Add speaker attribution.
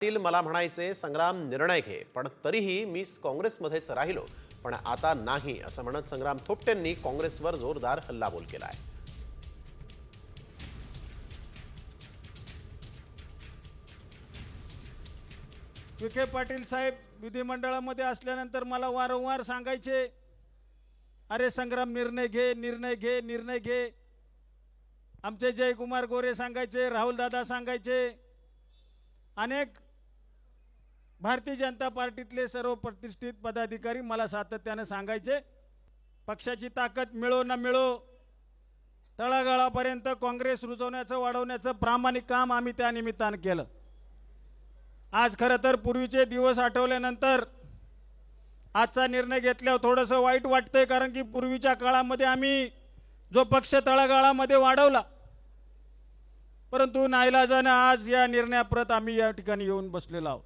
Speaker 1: पाटील मला म्हणायचे संग्राम निर्णय घे. पण तरीही मी काँग्रेसमध्येच राहिलो. पण आता नाही असं म्हणत संग्राम थोपटेंनी काँग्रेसवर जोरदार हल्लाबोल केला आहे
Speaker 2: विखे पाटील साहेब विधिमंडळामध्ये असल्यानंतर मला वारंवार सांगायचे अरे संग्राम निर्णय घे निर्णय घे निर्णय घे. आमचे जयकुमार गोरे सांगायचे राहुल दादा सांगायचे अनेक भारतीय जनता पार्टीतले सर्व प्रतिष्ठित पदाधिकारी मला सातत्यानं सांगायचे पक्षाची ताकद मिळो ना मिळो तळागाळापर्यंत काँग्रेस रुजवण्याचं वाढवण्याचं प्रामाणिक काम आम्ही त्या निमित्तानं केलं. आज खरं तर पूर्वीचे दिवस आठवल्यानंतर आजचा निर्णय घेतल्यावर थोडंसं वाईट वाटतंय कारण की पूर्वीच्या काळामध्ये आम्ही जो पक्ष तळागाळामध्ये वाढवला परंतु नाईलाजानं आज या निर्णयाप्रत आम्ही या ठिकाणी येऊन बसलेलो आहोत.